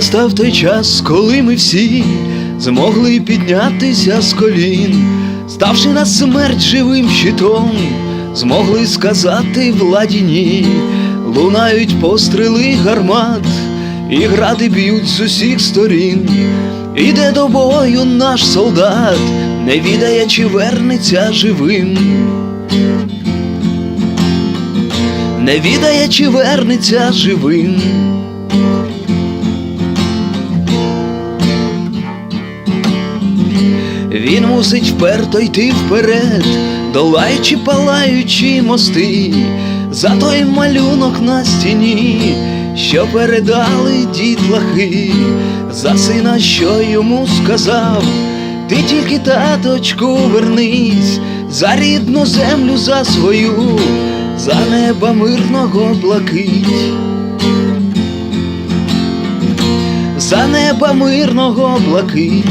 Настав той час, коли ми всі змогли піднятися з колін, ставши на смерть живим щитом, змогли сказати владі ні, лунають постріли гармат, і гради б'ють з усіх сторін. Іде до бою наш солдат, не відає, чи вернеться живим. Не відає, чи вернеться живим. Він мусить вперто йти вперед, долаючи палаючі мости, за той малюнок на стіні, що передали дітлахи, за сина, що йому сказав, ти тільки таточку вернись, за рідну землю, за свою, за неба мирного блакить. За неба мирного блакить.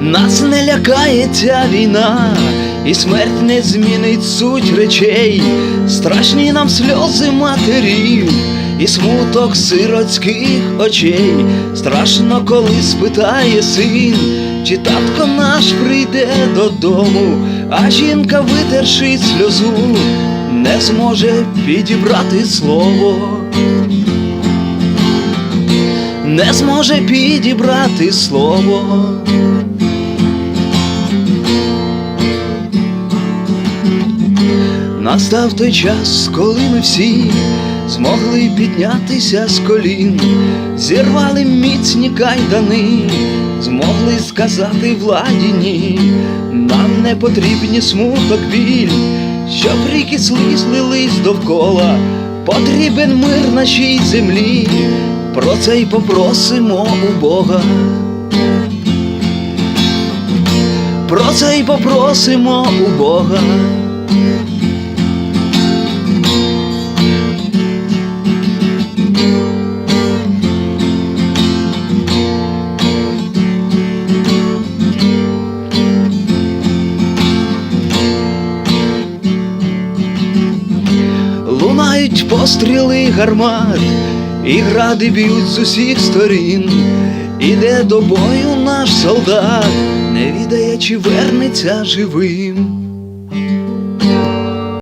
Нас не лякає ця війна, і смерть не змінить суть речей, страшні нам сльози матерів, і смуток сиротських очей. Страшно, коли спитає син, чи татко наш прийде додому, а жінка, витерши сльозу, не зможе підібрати слово. Не зможе підібрати слово. Настав той час, коли ми всі змогли піднятися з колін, зірвали міцні кайдани, змогли сказати владі ні, нам не потрібні смуток біль, щоб ріки сліз лились довкола, потрібен мир нашій землі, про це й попросимо у Бога. Про це й попросимо у Бога. Постріли гармат, і гради б'ють з усіх сторін. Іде до бою наш солдат, не відає, чи вернеться живим.